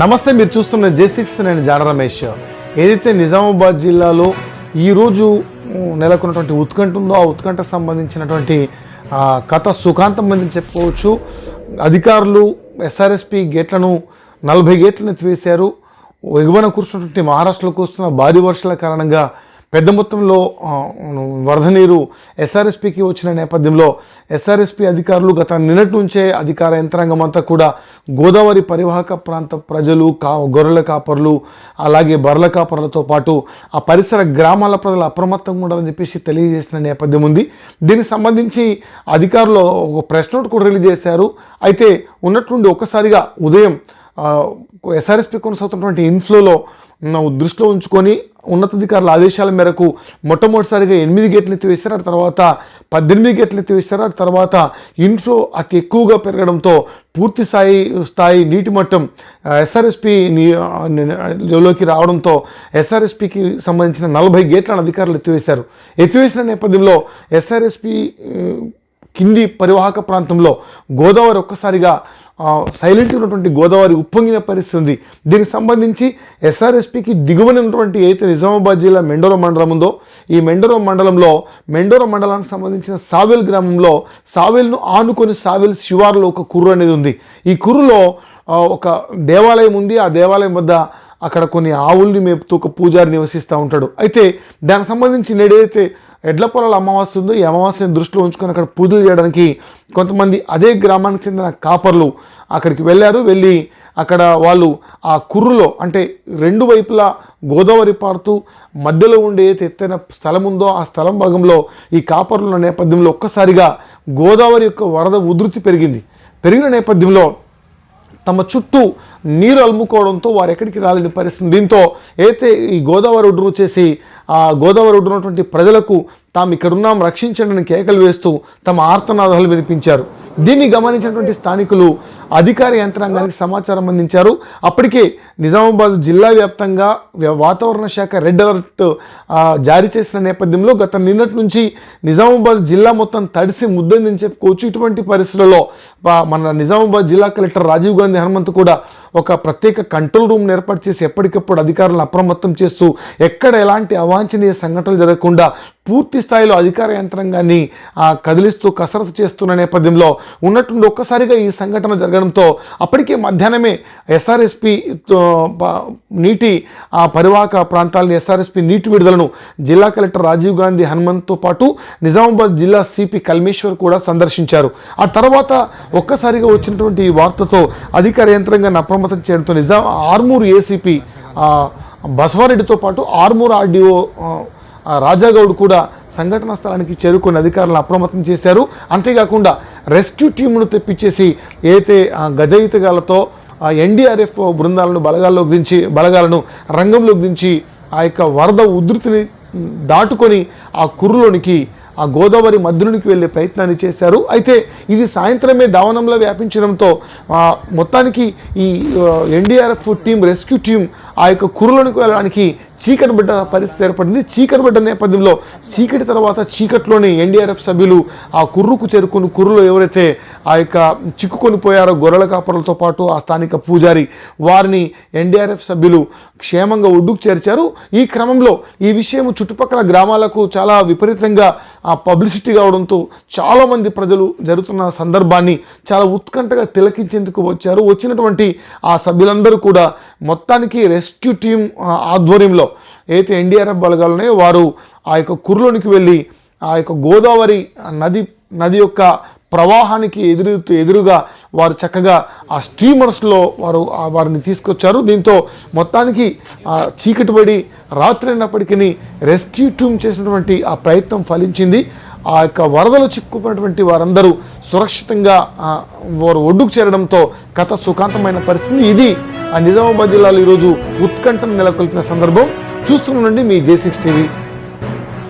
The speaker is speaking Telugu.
నమస్తే మీరు చూస్తున్న జే సిక్స్ నేను జాడ రమేష్. ఏదైతే నిజామాబాద్ జిల్లాలో ఈరోజు నెలకొన్నటువంటి ఉత్కంఠ ఉందో ఆ ఉత్కంఠకు సంబంధించినటువంటి కథ సుఖాంతం అని చెప్పుకోవచ్చు. అధికారులు ఎస్ఆర్ఎస్పి గేట్లను నలభై గేట్లను ఎత్తివేశారు ఎగువన కూర్చున్నటువంటి మహారాష్ట్రలో కురుస్తున్న భారీ వర్షాల కారణంగా పెద్ద మొత్తంలో వరద నీరు ఎస్ఆర్ఎస్పికి వచ్చిన నేపథ్యంలో ఎస్ఆర్ఎస్పి అధికారులు గత నిన్నటి నుంచే అధికార యంత్రాంగం అంతా కూడా గోదావరి పరివాహక ప్రాంత ప్రజలు కా గొర్రెల కాపర్లు అలాగే బర్రెల కాపర్లతో పాటు ఆ పరిసర గ్రామాల ప్రజలు అప్రమత్తంగా ఉండాలని చెప్పేసి తెలియజేసిన నేపథ్యం ఉంది. దీనికి సంబంధించి అధికారులు ఒక ప్రెస్ నోట్ కూడా రిలీజ్ చేశారు. అయితే ఉన్నట్టుండి ఒక్కసారిగా ఉదయం ఎస్ఆర్ఎస్పి కొనసాగుతున్నటువంటి ఇన్ఫ్లోలో దృష్టిలో ఉంచుకొని ఉన్నతాధికారుల ఆదేశాల మేరకు మొట్టమొదటిసారిగా ఎనిమిది గేట్లు ఎత్తివేశారు. ఆ తర్వాత పద్దెనిమిది గేట్లు ఎత్తివేశారు. ఆ తర్వాత ఇన్ఫ్లో అతి ఎక్కువగా పెరగడంతో పూర్తి స్థాయి స్థాయి నీటి మట్టం ఎస్ఆర్ఎస్పి లోకి రావడంతో ఎస్ఆర్ఎస్పికి సంబంధించిన నలభై గేట్లను అధికారులు ఎత్తివేశారు. ఎత్తివేసిన నేపథ్యంలో ఎస్ఆర్ఎస్పి కింది పరివాహక ప్రాంతంలో గోదావరి ఒక్కసారిగా సైలెంట్ ఉన్నటువంటి గోదావరి ఉప్పొంగిన పరిస్థితి ఉంది. దీనికి సంబంధించి ఎస్ఆర్ఎస్పికి దిగువన ఉన్నటువంటి అయితే నిజామాబాద్ జిల్లా మెండోర మండలం ఉందో ఈ మెండోర మండలంలో మెండోర మండలానికి సంబంధించిన సావెల్ గ్రామంలో సావెల్ను ఆనుకొని సావెల్ శివారులో ఒక కుర్రు అనేది ఉంది. ఈ కుర్రులో ఒక దేవాలయం ఉంది. ఆ దేవాలయం వద్ద అక్కడ కొన్ని ఆవుల్ని మేపుతూ ఒక పూజారి నివసిస్తూ ఉంటాడు. అయితే దానికి సంబంధించి నేడైతే ఎడ్ల పొలాల అమావాస్య ఉందో ఈ అమావాస్యని దృష్టిలో ఉంచుకొని అక్కడ పూజలు చేయడానికి కొంతమంది అదే గ్రామానికి చెందిన కాపర్లు అక్కడికి వెళ్ళారు. వెళ్ళి అక్కడ వాళ్ళు ఆ కుర్రులో అంటే రెండు వైపులా గోదావరి పారుతూ మధ్యలో ఉండే ఎత్తైన స్థలం ఉందో ఆ స్థలం భాగంలో ఈ కాపర్లు ఉన్న నేపథ్యంలో ఒక్కసారిగా గోదావరి యొక్క వరద ఉధృతి పెరిగింది. పెరిగిన నేపథ్యంలో తమ చుట్టూ నీరు అలుముకోవడంతో వారు ఎక్కడికి రాలేని పరిస్థితి. దీంతో అయితే ఈ గోదావరి ఒడ్డును చేసి ఆ గోదావరి ఒడ్డున ఉన్నటువంటి ప్రజలకు తాము ఇక్కడున్నాం రక్షించండి కేకలు వేస్తూ తమ ఆర్తనాదాలు వినిపించారు. దీన్ని గమనించినటువంటి స్థానికులు అధికార యంత్రాంగానికి సమాచారం అందించారు. అప్పటికే నిజామాబాద్ జిల్లా వ్యాప్తంగా వాతావరణ శాఖ రెడ్ అలర్ట్ జారీ చేసిన నేపథ్యంలో గత నిన్నటి నుంచి నిజామాబాద్ జిల్లా మొత్తం తడిసి ముద్దని చెప్పుకోవచ్చు. ఇటువంటి పరిస్థితులలో మన నిజామాబాద్ జిల్లా కలెక్టర్ రాజీవ్ గాంధీ హనుమంత్ కూడా ఒక ప్రత్యేక కంట్రోల్ రూమ్ ఏర్పాటు చేసి ఎప్పటికప్పుడు అధికారులను అప్రమత్తం చేస్తూ ఎక్కడ ఎలాంటి అవాంఛనీయ సంఘటనలు జరగకుండా పూర్తి స్థాయిలో అధికార యంత్రాంగాన్ని కదిలిస్తూ కసరత్తు చేస్తున్న నేపథ్యంలో ఉన్నట్టుండి ఒక్కసారిగా ఈ సంఘటన జరగడంతో అప్పటికే మధ్యాహ్నమే ఎస్ఆర్ఎస్పి నీటి ఆ పరివాహక ప్రాంతాలని ఎస్ఆర్ఎస్పి నీటి విడుదలను జిల్లా కలెక్టర్ రాజీవ్ గాంధీ హనుమంత్తో పాటు నిజామాబాద్ జిల్లా సిపి కల్మేశ్వర్ కూడా సందర్శించారు. ఆ తర్వాత ఒక్కసారిగా వచ్చినటువంటి ఈ వార్తతో అధికార యంత్రాంగాన్ని అప్రమత్తం చేయడంతో నిజాం ఆర్మూరు ఏసీపీ బసవారెడ్డితో పాటు ఆర్మూర్ ఆర్డీఓ రాజాగౌడ్ కూడా సంఘటనా స్థలానికి చేరుకుని అధికారులను అప్రమత్తం చేశారు. అంతేకాకుండా రెస్క్యూ టీమును తెప్పించేసి ఏదైతే గజయితగాలతో ఆ ఎన్డీఆర్ఎఫ్ బృందాలను బలగాల్లోకి దించి బలగాలను రంగంలోకి దించి ఆ యొక్క వరద ఉధృతిని దాటుకొని ఆ కుర్రలోనికి ఆ గోదావరి మధ్యలోనికి వెళ్ళే ప్రయత్నాన్ని చేశారు. అయితే ఇది సాయంత్రమే దావనంలో వ్యాపించడంతో మొత్తానికి ఈ ఎన్డీఆర్ఎఫ్ టీం రెస్క్యూ టీం ఆ యొక్క కుర్రలోనికి వెళ్ళడానికి చీకటి బిడ్డ పరిస్థితి ఏర్పడింది. చీకటి బిడ్డ నేపథ్యంలో చీకటి తర్వాత చీకట్లోని ఎన్డీఆర్ఎఫ్ సభ్యులు ఆ కుర్రుకు చేరుకుని కుర్రులో ఎవరైతే ఆ యొక్క చిక్కుకొని పోయారో గొర్రెల కాపరులతో పాటు ఆ స్థానిక పూజారి వారిని ఎన్డీఆర్ఎఫ్ సభ్యులు క్షేమంగా ఒడ్డుకు చేర్చారు. ఈ క్రమంలో ఈ విషయం చుట్టుపక్కల గ్రామాలకు చాలా విపరీతంగా ఆ పబ్లిసిటీ కావడంతో చాలామంది ప్రజలు జరుగుతున్న సందర్భాన్ని చాలా ఉత్కంఠగా తిలకించేందుకు వచ్చారు. వచ్చినటువంటి ఆ సభ్యులందరూ కూడా మొత్తానికి రెస్క్యూ టీం ఆధ్వర్యంలో ఏదైతే ఎన్డీఆర్ఎఫ్ బలగాలు ఉన్నాయో వారు ఆ యొక్క కుర్రలోనికి వెళ్ళి ఆ యొక్క గోదావరి నది నది యొక్క ప్రవాహానికి ఎదురు ఎదురుగా వారు చక్కగా ఆ స్టీమర్స్లో వారు వారిని తీసుకొచ్చారు. దీంతో మొత్తానికి చీకటి పడి రాత్రి అయినప్పటికీ రెస్క్యూ టీమ్ చేసినటువంటి ఆ ప్రయత్నం ఫలించింది. ఆ యొక్క వరదలు చిక్కుకున్నటువంటి వారందరూ సురక్షితంగా వారు ఒడ్డుకు చేరడంతో కథ సుఖాంతమైన పరిస్థితి. ఇది ఆ నిజామాబాద్ జిల్లాలో ఈరోజు ఉత్కంఠను నెలకొల్పిన సందర్భం చూస్తుండండి మీ జే సిక్స్ టీవీ.